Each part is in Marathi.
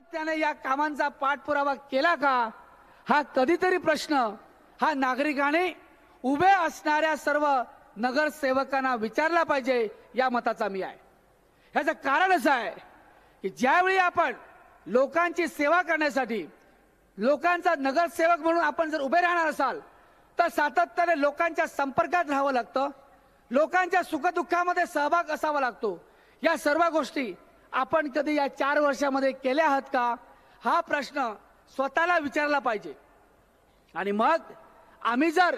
त्याने या कामांचा पाठपुरावा केला का? हा कधीतरी प्रश्न. हा नागरिकाने उभे असणाऱ्या सर्व नगरसेवकांना विचारला पाहिजे या मताचा मी आहे. ह्याचं कारण असं आहे की ज्यावेळी आपण लोकांची सेवा करण्यासाठी लोकांचा नगरसेवक म्हणून आपण जर उभे राहणार असाल तर सातत्याने लोकांच्या संपर्कात राहावं लागतं. लोकांच्या सुखदुःखामध्ये सहभाग असावा लागतो. या सर्व गोष्टी आपण कधी या चार वर्षामध्ये केल्या आहात का? हा प्रश्न स्वतःला विचारला पाहिजे. आणि मग आम्ही जर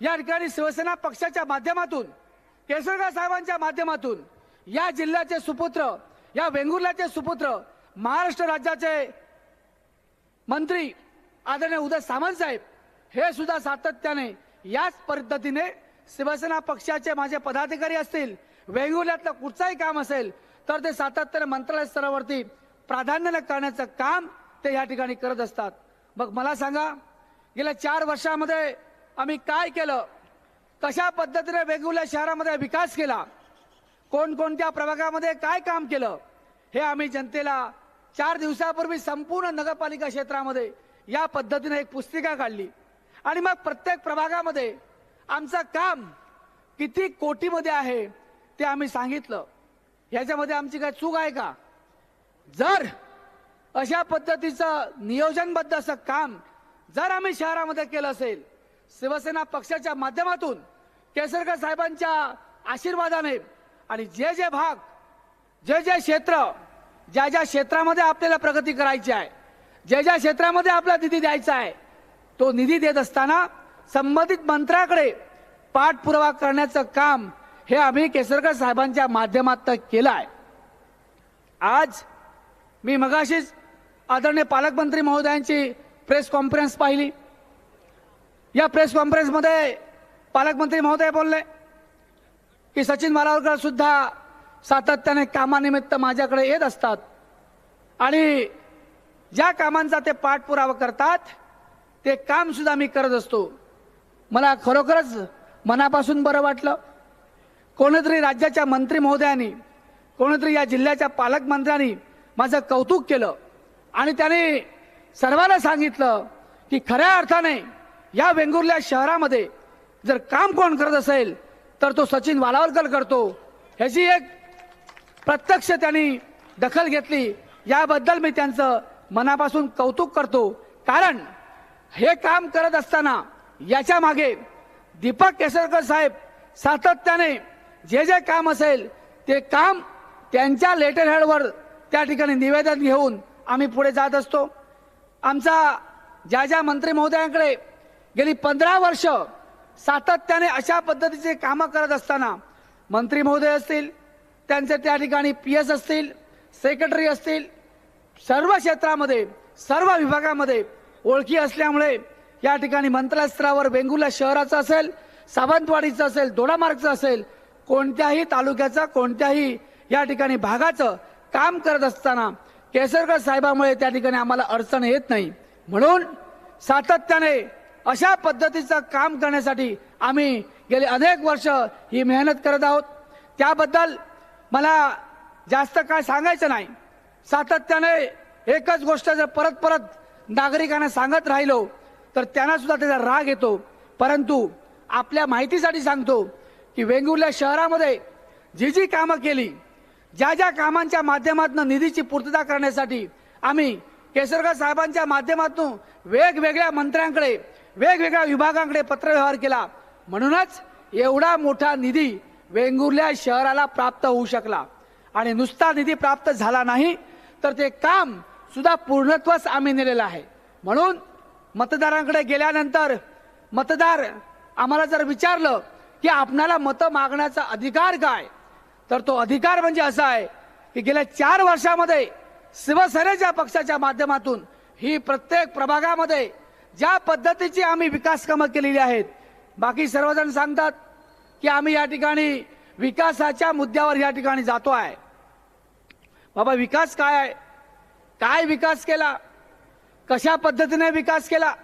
या ठिकाणी शिवसेना पक्षाच्या माध्यमातून केसरकर साहेबांच्या माध्यमातून या जिल्ह्याचे सुपुत्र या वेंगुर्ल्याचे सुपुत्र महाराष्ट्र राज्याचे मंत्री आदरणीय उदय सामंत साहेब हे सुद्धा सातत्याने याच पद्धतीने शिवसेना पक्षाचे माझे पदाधिकारी असतील वेंगुर्ल्यातलं कुठचाही काम असेल तर ते सातत्याने मंत्रालय स्तरावरती प्राधान्याने करण्याचं काम ते या ठिकाणी करत असतात. मग मला सांगा गेल्या चार वर्षामध्ये आम्ही काय केलं? कशा पद्धतीने वेगवेगळ्या शहरामध्ये विकास केला? कोणकोणत्या प्रभागामध्ये काय काम केलं? हे आम्ही जनतेला चार दिवसापूर्वी संपूर्ण नगरपालिका क्षेत्रामध्ये या पद्धतीने एक पुस्तिका काढली. आणि मग प्रत्येक प्रभागामध्ये आमचं काम किती कोटीमध्ये आहे ते आम्ही सांगितलं. याच्यामध्ये आमची काय चूक आहे का? जर अशा पद्धतीचं नियोजनबद्ध असं काम जर आम्ही शहरामध्ये केलं असेल शिवसेना पक्षाच्या माध्यमातून केसरकर साहेबांच्या आशीर्वादाने आणि जे जे भाग जे जे क्षेत्र ज्या ज्या क्षेत्रामध्ये आपल्याला प्रगती करायची आहे ज्या ज्या क्षेत्रामध्ये आपला निधी द्यायचा आहे तो निधी देत असताना संबंधित मंत्र्याकडे पाठपुरावा करण्याचं काम हे आम्ही केसरकर साहेबांच्या माध्यमात केलं आहे आज मी मगाशीच आदरणीय पालकमंत्री महोदयांची प्रेस कॉन्फरन्स पाहिली. या प्रेस कॉन्फरन्समध्ये पालकमंत्री महोदय बोलले की सचिन वालावलकर सुद्धा सातत्याने कामानिमित्त माझ्याकडे येत असतात आणि ज्या कामांचा ते पाठपुरावा करतात ते काम सुद्धा मी करत असतो. मला खरोखरच मनापासून बरं वाटलं. कोणीतरी राज्याच्या मंत्री महोदयांनी कोणीतरी या जिल्ह्याच्या पालकमंत्र्यांनी माझं कौतुक केलं. आणि त्याने सर्वांना सांगितलं की खऱ्या अर्थाने या वेंगुर्ल्या शहरामध्ये जर काम कोण करत असेल तर तो सचिन वालावलकर करतो. ह्याची एक प्रत्यक्ष त्यांनी दखल घेतली. याबद्दल मी त्यांचं मनापासून कौतुक करतो. कारण हे काम करत असताना याच्या मागे दीपक केसरकर साहेब सातत्याने जे जे काम असेल ते काम त्यांच्या लेटर हेडवर त्या ठिकाणी निवेदन घेऊन आम्ही पुढे जात असतो. आमचा ज्या ज्या मंत्री महोदयांकडे गेली पंधरा वर्ष सातत्याने अशा पद्धतीचे कामं करत असताना मंत्री महोदय असतील त्यांचे त्या ठिकाणी पी एस असतील सेक्रेटरी असतील सर्व क्षेत्रामध्ये सर्व विभागामध्ये ओळखी असल्यामुळे या ठिकाणी मंत्रालय स्तरावर वेंगुर्ला शहराचं असेल सावंतवाडीचं असेल दोडामार्गचं असेल कोणत्याही तालुक्याचं कोणत्याही या ठिकाणी भागाचं काम करत असताना केसरकर साहेबामुळे त्या ठिकाणी आम्हाला अडचण येत नाही. म्हणून सातत्याने अशा पद्धतीचं काम करण्यासाठी आम्ही गेले अनेक वर्ष ही मेहनत करत आहोत. त्याबद्दल मला जास्त काय सांगायचं नाही. सातत्याने एकच गोष्ट जर परत परत नागरिकांना सांगत राहिलो तर त्यांना सुद्धा त्याचा राग येतो. परंतु आपल्या माहितीसाठी सांगतो की वेंगुर्ल्या शहरामध्ये जी जी कामं केली ज्या ज्या कामांच्या माध्यमातून निधीची पूर्तता करण्यासाठी आम्ही केसरकर साहेबांच्या माध्यमातून वेगवेगळ्या मंत्र्यांकडे वेगवेगळ्या विभागांकडे पत्रव्यवहार केला. म्हणूनच एवढा मोठा निधी वेंगुर्ल्या शहराला प्राप्त होऊ शकला. आणि नुसता निधी प्राप्त झाला नाही तर ते काम सुद्धा पूर्णत्वच आम्ही नेलेलं आहे. म्हणून मतदारांकडे गेल्यानंतर मतदार आम्हाला जर विचारलं की आपणाला मतं मागण्याचा अधिकार काय? तर तो अधिकार म्हणजे असा आहे की गेल्या चार वर्षामध्ये शिवसेनेच्या पक्षाच्या माध्यमातून ही प्रत्येक प्रभागामध्ये ज्या पद्धतीची आम्ही विकास कामं केलेली आहेत बाकी सर्वजण सांगतात की आम्ही या ठिकाणी विकासाच्या मुद्द्यावर या ठिकाणी जातो आहे. बाबा विकास काय आहे? काय विकास केला? कशा पद्धतीने विकास केला?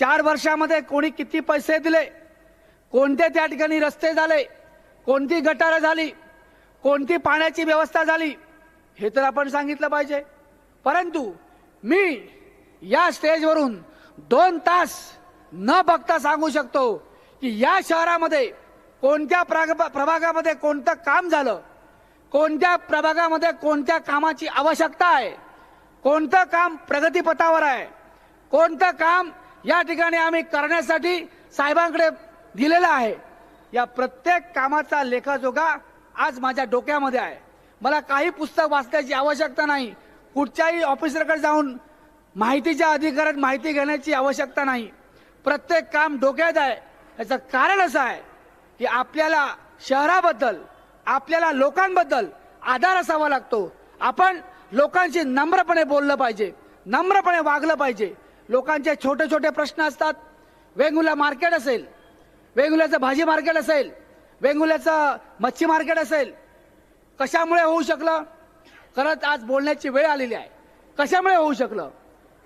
चार वर्षामध्ये कोणी किती पैसे दिले? कोणते त्या ठिकाणी रस्ते झाले? कोणती गटारं झाली? कोणती पाण्याची व्यवस्था झाली? हे तर आपण सांगितलं पाहिजे. परंतु मी या स्टेजवरून दोन तास न बघता सांगू शकतो की या शहरामध्ये कोणत्या प्राग- प्रभागामध्ये कोणतं काम झालं? कोणत्या प्रभागामध्ये कोणत्या कामाची आवश्यकता आहे? कोणतं काम प्रगतीपथावर आहे? कोणतं काम या ठिकाणी आम्ही करण्यासाठी साहेबांकडे दिलेलं आहे. या प्रत्येक कामाचा लेखाजोखा आज माझ्या डोक्यामध्ये आहे. मला काही पुस्तक वाचण्याची आवश्यकता नाही. कुठच्याही ऑफिसरकडे जाऊन माहितीच्या अधिकारात माहिती घेण्याची आवश्यकता नाही. प्रत्येक काम डोक्यात आहे. याचं कारण असं आहे की आपल्याला शहराबद्दल आपल्याला लोकांबद्दल आधार असावा लागतो. आपण लोकांशी नम्रपणे बोललं पाहिजे नम्रपणे वागलं पाहिजे. लोकांचे छोटे छोटे प्रश्न असतात. वेंगुर्ला मार्केट असेल वेंगुल्याचं भाजी मार्केट असेल वेंगुल्याचं मच्छी मार्केट असेल कशामुळे होऊ शकलं? खरंच आज बोलण्याची वेळ आलेली आहे. कशामुळे होऊ शकलं?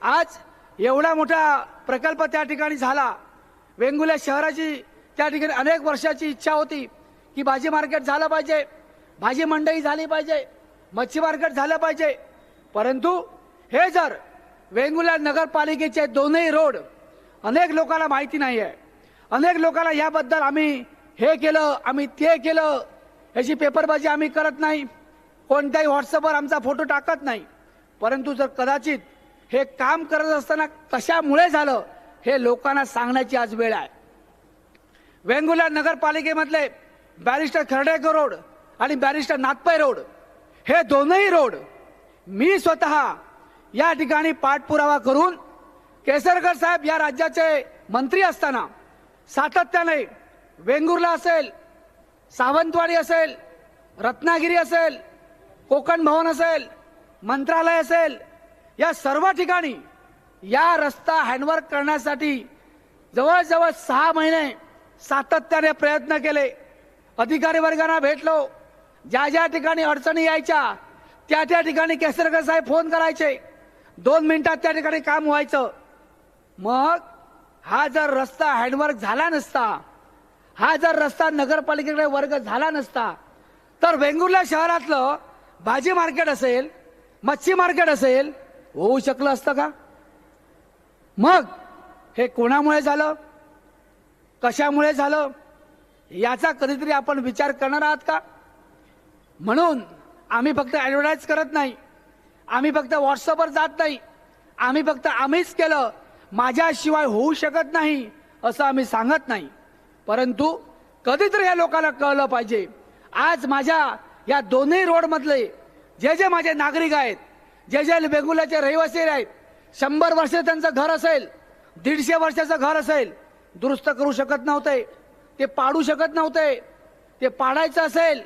आज एवढा मोठा प्रकल्प त्या ठिकाणी झाला. वेंगुल्या शहराची त्या ठिकाणी अनेक वर्षाची इच्छा होती की भाजी मार्केट झालं पाहिजे भाजी मंडई झाली पाहिजे मच्छी मार्केट झालं पाहिजे. परंतु हे जर वेंगुल्या नगरपालिकेचे दोनही रोड अनेक लोकांना माहिती नाही आहे अनेक लोकांना याबद्दल आम्ही हे केलं आम्ही ते केलं. याची पेपरबाजी आम्ही करत नाही. कोणत्याही व्हॉट्सअपवर आमचा फोटो टाकत नाही. परंतु जर कदाचित हे काम करत असताना कशामुळे झालं हे लोकांना सांगण्याची आज वेळ आहे. वेंगुर्ला नगरपालिकेमधले बॅरिस्टर खर्डेकर रोड आणि बॅरिस्टर नाथपै रोड हे दोनही रोड मी स्वतः या ठिकाणी पाठपुरावा करून केसरकर साहेब या राज्याचे मंत्री असताना सातत्याने वेंगुर्ला असेल सावंतवाडी असेल रत्नागिरी असेल कोकण भवन असेल मंत्रालय असेल या सर्व ठिकाणी या रस्ता हँडवर्क करण्यासाठी जवळजवळ सहा महिने सातत्याने प्रयत्न केले. अधिकारी वर्गांना भेटलो. ज्या ज्या ठिकाणी अडचणी यायच्या त्या त्या ठिकाणी केसरकर साहेब फोन करायचे. दोन मिनिटात त्या ठिकाणी काम व्हायचं. मग हा जर रस्ता हँडवर्क झाला नसता हा जर रस्ता नगरपालिकेकडे वर्ग झाला नसता तर वेंगुर्ला शहरातलं भाजी मार्केट असेल मच्छी मार्केट असेल होऊ शकलं असतं का? मग हे कोणामुळे झालं? कशामुळे झालं? याचा कधीतरी आपण विचार करणार आहात का? म्हणून आम्ही फक्त ॲडव्हर्टाईज करत नाही. आम्ही फक्त व्हॉट्सअपवर जात नाही. आम्ही फक्त आम्हीच केलं. माझ्याशिवाय होऊ शकत नाही असं आम्ही सांगत नाही. परंतु कधीतरी या लोकांना कळलं पाहिजे. आज माझ्या या दोन्ही रोडमधले जे जे माझे नागरिक आहेत जे जे वेंगुर्ल्याचे रहिवासी आहेत शंभर वर्ष त्यांचं घर असेल दीडशे वर्षाचं घर असेल दुरुस्त करू शकत नव्हते ते पाडू शकत नव्हते ते पाडायचं असेल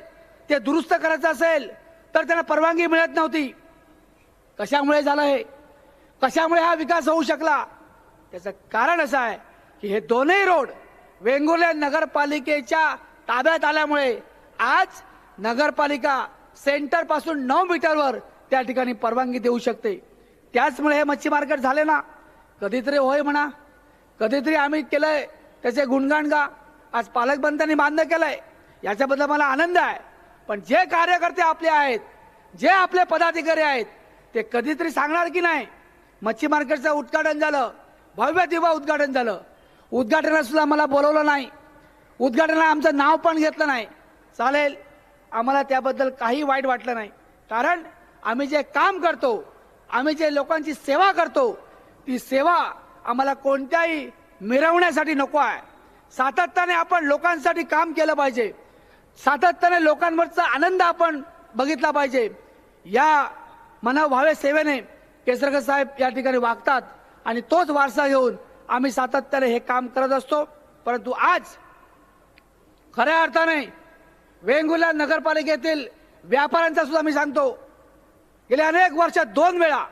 ते दुरुस्त करायचं असेल तर त्यांना परवानगी मिळत नव्हती. कशामुळे झालं हे? कशामुळे हा विकास होऊ शकला? त्याचं कारण असं आहे की हे दोनही रोड वेंगुर्ल्या नगरपालिकेच्या ताब्यात आल्यामुळे आज नगरपालिका सेंटरपासून नऊ मीटरवर त्या ठिकाणी परवानगी देऊ शकते. त्याचमुळे हे मच्छी मार्केट झाले ना. कधीतरी होय म्हणा. कधीतरी आम्ही केलंय त्याचे गुणगाण गा. आज पालकमंत्र्यांनी मान्य केलंय. याच्याबद्दल मला आनंद आहे. पण जे कार्यकर्ते आपले आहेत जे आपले पदाधिकारी आहेत ते कधीतरी सांगणार की नाही मच्छी मार्केटचं उद्घाटन झालं भव्य दिवा उद्घाटन झालं. उद्घाटनासुद्धा सुद्धा बोलवलं नाही. उद्घाटनाला आमचं नाव पण घेतलं नाही. चालेल आम्हाला त्याबद्दल काही वाईट वाटलं नाही. कारण आम्ही जे काम करतो आम्ही जे लोकांची सेवा करतो ती सेवा आम्हाला कोणत्याही मिरवण्यासाठी नको आहे. सातत्याने आपण लोकांसाठी काम केलं पाहिजे. सातत्याने लोकांवरचा आनंद आपण बघितला पाहिजे. या मनोभावे सेवेने केसरकर साहेब या ठिकाणी वागतात. आणि तोच वारसा घेऊन आम्ही सातत्याने हे काम करत असतो. परंतु आज खऱ्या अर्थाने वेंगुर्ला नगरपालिकेतील व्यापाऱ्यांचा सुद्धा मी सांगतो गेल्या अनेक वर्षात दोन वेळा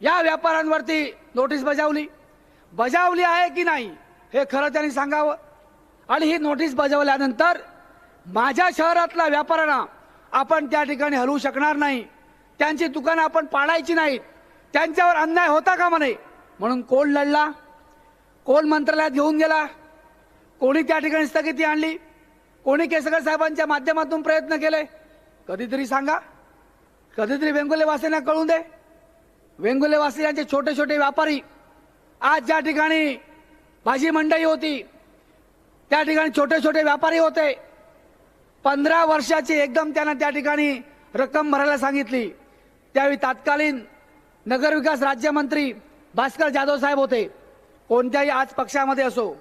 या व्यापाऱ्यांवरती नोटीस बजावली. बजावली आहे की नाही हे खरं त्यांनी सांगावं. आणि ही नोटीस बजावल्यानंतर माझ्या शहरातल्या व्यापाऱ्यांना आपण त्या ठिकाणी हलवू शकणार नाही. त्यांची दुकानं आपण पाडायची नाहीत. त्यांच्यावर अन्याय होता का म्हणे म्हणून कोण लढला. कोण मंत्रालयात घेऊन गेला. कोणी त्या ठिकाणी स्थगिती आणली? कोणी केसरकर साहेबांच्या माध्यमातून प्रयत्न केले? कधीतरी सांगा. कधीतरी वेंगुलेवासींना कळून दे. वेंगुलेवासियांचे छोटे छोटे व्यापारी आज ज्या ठिकाणी भाजी मंडई होती त्या ठिकाणी छोटे छोटे व्यापारी होते. पंधरा वर्षाची एकदम त्यांना त्या ठिकाणी रक्कम भरायला सांगितली. त्यावेळी तात्कालीन नगरविकास राज्यमंत्री भास्कर जाधव साहेब होते. कोणत्याही आज पक्षामध्ये असो.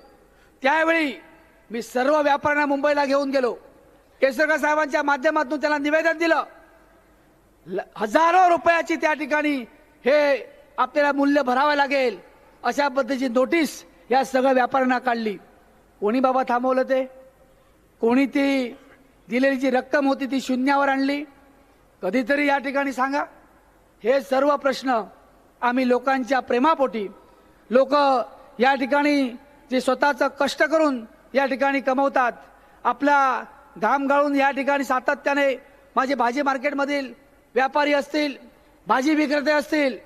त्यावेळी मी सर्व व्यापाऱ्यांना मुंबईला घेऊन गेलो. केसरकर साहेबांच्या माध्यमातून त्यांना निवेदन दिलं. ल- हजारो रुपयाची त्या ठिकाणी हे आपल्याला मूल्य भरावं लागेल. अशा पद्धतीची नोटीस या सगळ्या व्यापाऱ्यांना काढली. कोणी बाबा थांबवलं ते? कोणी ती दिलेली जी रक्कम होती ती शून्यावर आणली? कधीतरी या ठिकाणी सांगा. हे सर्व प्रश्न आम्ही लोकांच्या प्रेमापोटी लोक या ठिकाणी जे स्वतःचं कष्ट करून या ठिकाणी कमवतात आपला घाम गाळून या ठिकाणी सातत्याने माझे भाजी मार्केटमधील व्यापारी असतील भाजी विक्रेते असतील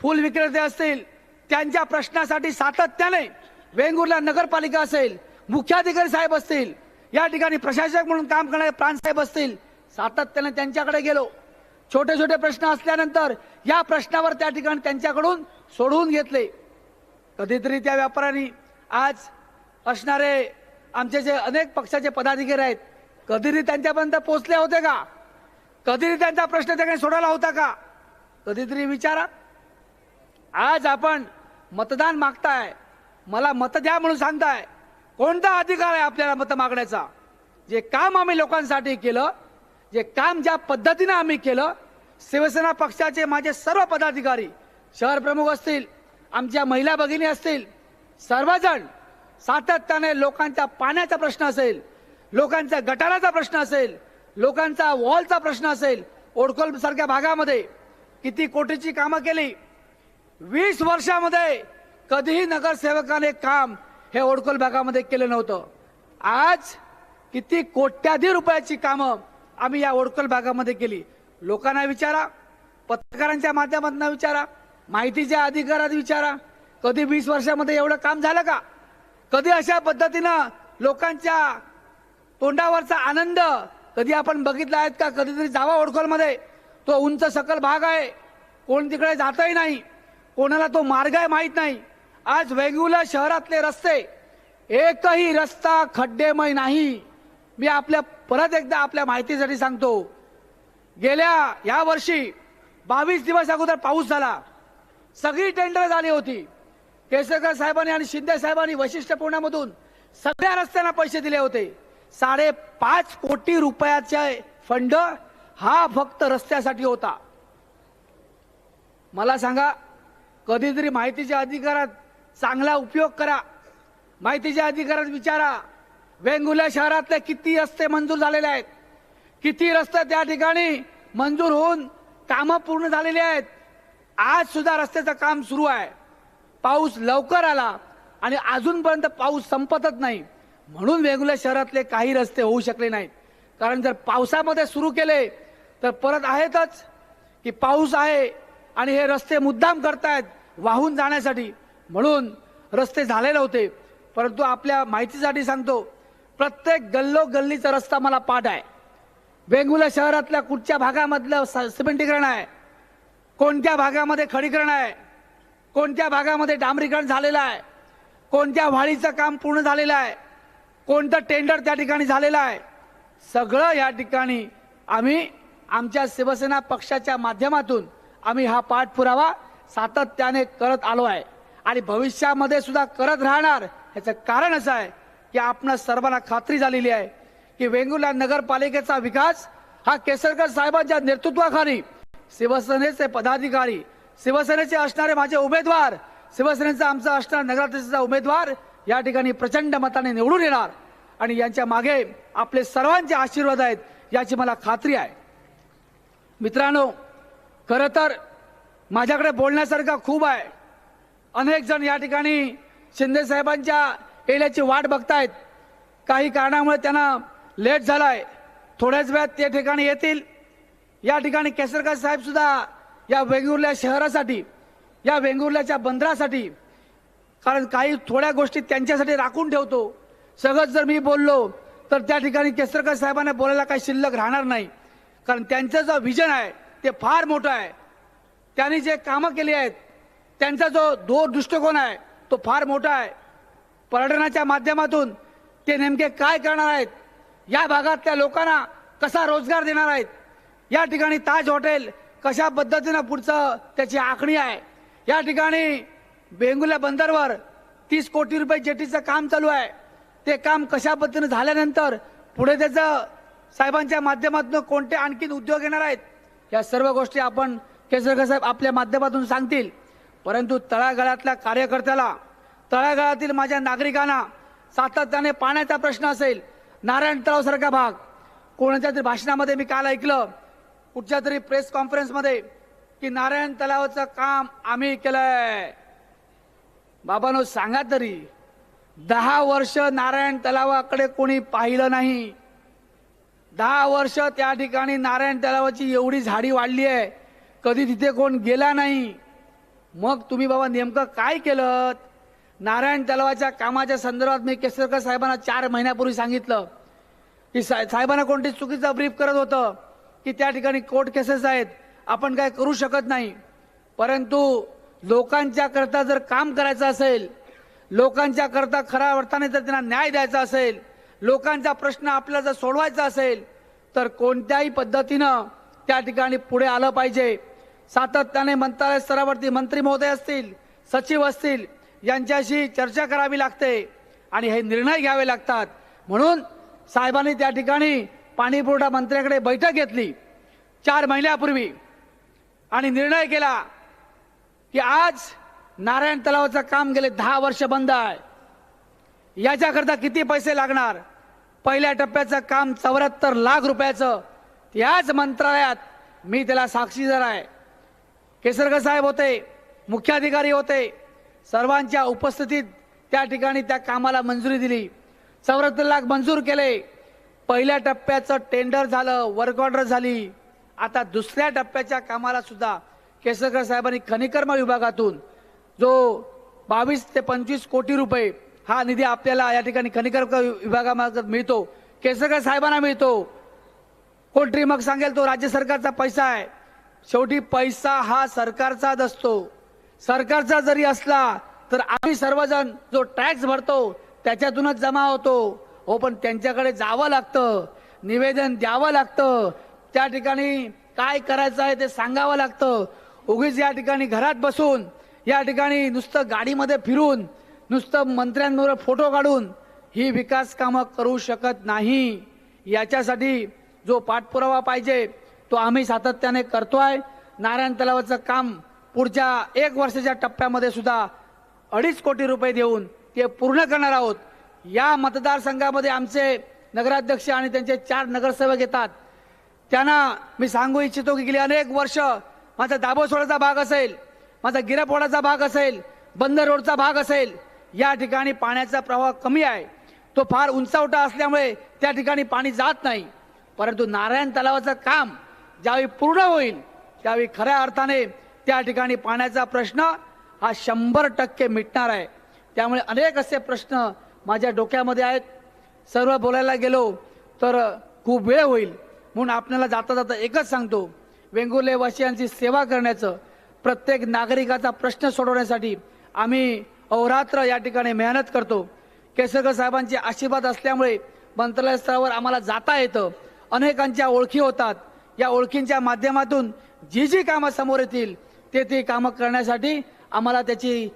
फूल विक्रेते असतील त्यांच्या प्रश्नासाठी सातत्याने वेंगुर्ला नगरपालिका असेल मुख्याधिकारी साहेब असतील या ठिकाणी प्रशासक म्हणून काम करणारे प्राणसाहेब असतील सातत्याने त्यांच्याकडे गेलो. छोटे छोटे प्रश्न असल्यानंतर या प्रश्नावर त्या ठिकाणी त्यांच्याकडून सोडवून घेतले. कधीतरी त्या व्यापाऱ्यांनी आज असणारे आमचे जे अनेक पक्षाचे पदाधिकारी आहेत कधीतरी त्यांच्यापर्यंत पोचले होते का? कधीतरी त्यांचा प्रश्न त्या सोडवला होता का? कधीतरी विचारा. आज आपण मतदान मागताय मला मत द्या म्हणून सांगताय कोणता अधिकार आहे आपल्याला मत मागण्याचा? जे काम आम्ही लोकांसाठी केलं जे काम ज्या पद्धतीनं आम्ही केलं शिवसेना पक्षाचे माझे सर्व पदाधिकारी शहर प्रमुख असतील आमच्या महिला भगिनी असतील सर्वजण सातत्याने लोकांच्या पाण्याचा प्रश्न असेल लोकांच्या गटाराचा प्रश्न असेल लोकांचा वॉलचा प्रश्न असेल ओडकोल सारख्या भागामध्ये किती कोटीची कामं केली. वीस वर्षामध्ये कधीही नगरसेवकाने काम हे ओडकोल भागामध्ये केलं नव्हतं. आज किती कोट्याधी रुपयाची कामं आम्ही या ओडकल भागामध्ये केली. लोकांना विचारा पत्रकारांच्या माध्यमातून विचारा माहितीच्या अधिकारात विचारा. कधी वीस वर्षामध्ये एवढं काम झालं का? कधी अशा पद्धतीनं लोकांच्या तोंडावरचा आनंद कधी आपण बघितला आहेत का? कधीतरी जावा ओडखोलमध्ये तो उंच सकल भाग आहे. कोण तिकडे जातही नाही. कोणाला तो मार्ग आहे माहीत नाही. आज वेगवेगळ्या शहरातले रस्ते. एकही रस्ता खड्डेमय नाही. मी आपल्या परत एकदा आपल्या माहितीसाठी सांगतो. गेल्या या वर्षी बावीस दिवस अगोदर पाऊस झाला. सगळी टेंडर झाली होती. केसरकर साहेबांनी आणि शिंदे साहेबांनी वैशिष्ट्यपूर्णामधून सगळ्या रस्त्यांना पैसे दिले होते. साडेपाच कोटी रुपयाचे फंड हा फक्त रस्त्यासाठी होता. मला सांगा कधीतरी माहितीच्या अधिकारात चांगला उपयोग करा. माहितीच्या अधिकारात विचारा. वेंगुर्ला शहरातले किती रस्ते मंजूर झालेले आहेत? किती रस्ते त्या ठिकाणी मंजूर होऊन कामं पूर्ण झालेली आहेत? आज सुद्धा रस्त्याचं काम सुरू आहे. पाऊस लवकर आला आणि अजूनपर्यंत पाऊस संपतच नाही. म्हणून वेंगुल्या शहरातले काही रस्ते होऊ शकले नाहीत. कारण जर पावसामध्ये सुरू केले तर परत आहेतच की पाऊस आहे आणि हे रस्ते मुद्दाम करतायत वाहून जाण्यासाठी. म्हणून रस्ते झाले नव्हते परंतु आपल्या माहितीसाठी सांगतो प्रत्येक गल्लो गल्लीचा रस्ता मला पाठ आहे. वेंगुला शहरातल्या कुठच्या भागामधलं स- सिमेंटीकरण आहे? कोणत्या भागामध्ये खडीकरण आहे? कोणत्या भागामध्ये डांबरीकरण झालेलं आहे? कोणत्या व्हाळीचं काम पूर्ण झालेलं आहे? कोणतं टेंडर त्या ठिकाणी झालेलं आहे? सगळं या ठिकाणी आम्ही आमच्या शिवसेना पक्षाच्या माध्यमातून आम्ही हा पाठपुरावा सातत्याने करत आलो आहे. आणि भविष्यामध्ये सुद्धा करत राहणार ह्याचं कारण असं आहे की आपण सर्वांना खात्री झालेली आहे की वेंगुर्ला नगरपालिकेचा विकास हा केसरकर साहेबांच्या नेतृत्वाखाली शिवसेनेचे पदाधिकारी शिवसेनेचे असणारे माझे उमेदवार शिवसेनेचा आमचा असणारा नगराध्यक्षाचा उमेदवार या ठिकाणी प्रचंड मताने निवडून येणार आणि यांच्या मागे आपले सर्वांचे आशीर्वाद आहेत याची मला खात्री आहे. मित्रांनो खरं तर माझ्याकडे बोलण्यासारखं खूप आहे. अनेक जण या ठिकाणी शिंदे साहेबांच्या येण्याची वाट बघतायत. काही कारणामुळे त्यांना लेट झालाय. थोड्याच वेळात ते ठिकाणी येतील. या ठिकाणी केसरकर साहेब सुद्धा या वेंगुर्ल्या शहरासाठी या वेंगुर्ल्याच्या बंदरासाठी कारण काही थोड्या गोष्टी त्यांच्यासाठी राखून ठेवतो. सगळंच जर मी बोललो तर त्या ठिकाणी केसरकर साहेबांना बोलायला काही शिल्लक राहणार नाही. कारण त्यांचं जो विजन आहे ते फार मोठं आहे. त्यांनी जे कामं केली आहेत त्यांचा जो दूर दृष्टिकोन आहे तो फार मोठा आहे. पर्यटनाच्या माध्यमातून ते नेमके काय करणार आहेत? या भागातल्या लोकांना कसा रोजगार देणार आहेत? या ठिकाणी ताज हॉटेल कशा पद्धतीनं पुढचं त्याची आखणी आहे? या ठिकाणी बेंगुल्या बंदरवर तीस कोटी रुपये जेटीचं काम चालू आहे. ते काम कशा पद्धतीनं झाल्यानंतर पुढे त्याचं साहेबांच्या माध्यमातून कोणते आणखीन उद्योग येणार आहेत? या सर्व गोष्टी आपण केसरकर साहेब आपल्या माध्यमातून सांगतील. परंतु तळागाळातल्या कार्यकर्त्याला तळागाळातील माझ्या नागरिकांना सातत्याने पाण्याचा प्रश्न असेल नारायण तलाव सारखा भाग. कोणाच्या तरी भाषणामध्ये मी काल ऐकलं कुठच्या तरी प्रेस कॉन्फरन्समध्ये की नारायण तलावाचं काम आम्ही केलंय. बाबांनो सांगा तरी दहा वर्ष नारायण तलावाकडे कोणी पाहिलं नाही. दहा वर्ष त्या ठिकाणी नारायण तलावाची एवढी झाडी वाढली आहे कधी तिथे कोण गेला नाही. मग तुम्ही बाबा नेमकं काय केलं नारायण तलावाच्या कामाच्या संदर्भात मी केसरकर साहेबांना चार महिन्यापूर्वी सांगितलं की सा- साहेबांना कोणती चुकीचं ब्रीफ करत होतं की त्या ठिकाणी कोर्ट केसेस आहेत आपण काय करू शकत नाही. परंतु लोकांच्या करता जर काम करायचं असेल लोकांच्या करता खऱ्या अर्थाने जर त्यांना न्याय द्यायचा असेल लोकांचा प्रश्न आपल्याला जर सोडवायचा असेल तर कोणत्याही पद्धतीनं त्या ठिकाणी पुढे आलं पाहिजे. सातत्याने मंत्रालय स्तरावरती मंत्री महोदय असतील सचिव असतील यांच्याशी चर्चा करावी लागते आणि हे निर्णय घ्यावे लागतात. म्हणून साहेबांनी त्या ठिकाणी पाणीपुरवठा मंत्र्याकडे बैठक घेतली. चार महिन्यापूर्वी. आणि निर्णय केला की आज नारायण तलावाचं काम गेले दहा वर्ष बंद आहे. याच्याकरता किती पैसे लागणार? पहिल्या टप्प्याचं काम चौऱ्याहत्तर लाख रुपयाचं. याच मंत्रालयात मी त्याला साक्षीदार आहे. केसरकर साहेब होते मुख्याधिकारी होते सर्वांच्या उपस्थितीत त्या ठिकाणी त्या कामाला मंजुरी दिली. चौऱ्याहत्तर लाख मंजूर केले. पहिल्या टप्प्याचं टेंडर झालं वर्क ऑर्डर झाली. आता दुसऱ्या टप्प्याच्या कामाला सुद्धा केसरकर साहेबांनी खनिकर्म विभागातून जो बावीस ते पंचवीस कोटी रुपये हा निधी आपल्याला या ठिकाणी खनिकर्म विभागामार्फत मिळतो. केसरकर साहेबांना मिळतो. कोणतरी मग सांगेल तो राज्य सरकारचा पैसा आहे. शेवटी पैसा हा सरकारचाच असतो. सरकारचा जरी असला तर आम्ही सर्वजण जो टॅक्स भरतो त्याच्यातूनच जमा होतो. हो पण त्यांच्याकडे जावं लागतं निवेदन द्यावं लागतं. त्या ठिकाणी काय करायचं आहे ते सांगावं लागतं. उगीच या ठिकाणी घरात बसून या ठिकाणी नुसतं गाडीमध्ये फिरून नुसतं मंत्र्यांबरोबर फोटो काढून ही विकास कामं करू शकत नाही. याच्यासाठी जो पाठपुरावा पाहिजे तो आम्ही सातत्याने करतोय. नारायण तलावाचं काम पुढच्या एक वर्षाच्या टप्प्यामध्ये सुद्धा अडीच कोटी रुपये देऊन ते पूर्ण करणार आहोत. या मतदारसंघामध्ये आमचे नगराध्यक्ष आणि त्यांचे चार नगरसेवक येतात. त्यांना मी सांगू इच्छितो की गेली अनेक वर्ष माझा दाभोसोडाचा भाग असेल माझा गिरापोडाचा भाग असेल बंदर रोडचा भाग असेल या ठिकाणी पाण्याचा प्रवाह कमी आहे. तो फार उंचावटा असल्यामुळे त्या ठिकाणी पाणी जात नाही. परंतु नारायण तलावाचं काम ज्यावेळी पूर्ण होईल त्यावेळी खऱ्या अर्थाने त्या ठिकाणी पाण्याचा प्रश्न हा शंभर टक्के मिटणार आहे. त्यामुळे अनेक असे प्रश्न माझ्या डोक्यामध्ये आहेत. सर्व बोलायला गेलो तर खूप वेळ होईल. म्हणून आपल्याला जाता जाता एकच सांगतो वेंगुर्लेवासियांची सेवा करण्याचं प्रत्येक नागरिकाचा प्रश्न सोडवण्यासाठी आम्ही अहोरात्र या ठिकाणी मेहनत करतो. केसरकर साहेबांचे आशीर्वाद असल्यामुळे मंत्रालय स्तरावर आम्हाला जाता येतं. अनेकांच्या ओळखी होतात. या ओळखींच्या माध्यमातून जी जी कामं समोर येतील ते ते कामं करण्यासाठी आम्हाला त्याची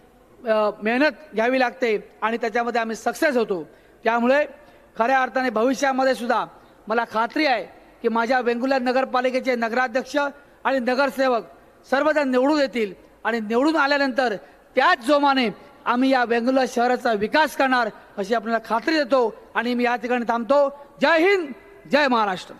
मेहनत घ्यावी लागते आणि त्याच्यामध्ये आम्ही सक्सेस होतो. त्यामुळे खऱ्या अर्थाने भविष्यामध्ये सुद्धा मला खात्री आहे की माझ्या वेंगुर्ला नगरपालिकेचे नगराध्यक्ष आणि नगरसेवक सर्वजण निवडून येतील आणि निवडून आल्यानंतर त्याच जोमाने आम्ही या वेंगुर्ला शहराचा विकास करणार अशी आपल्याला खात्री देतो आणि मी या ठिकाणी थांबतो. जय हिंद जय महाराष्ट्र.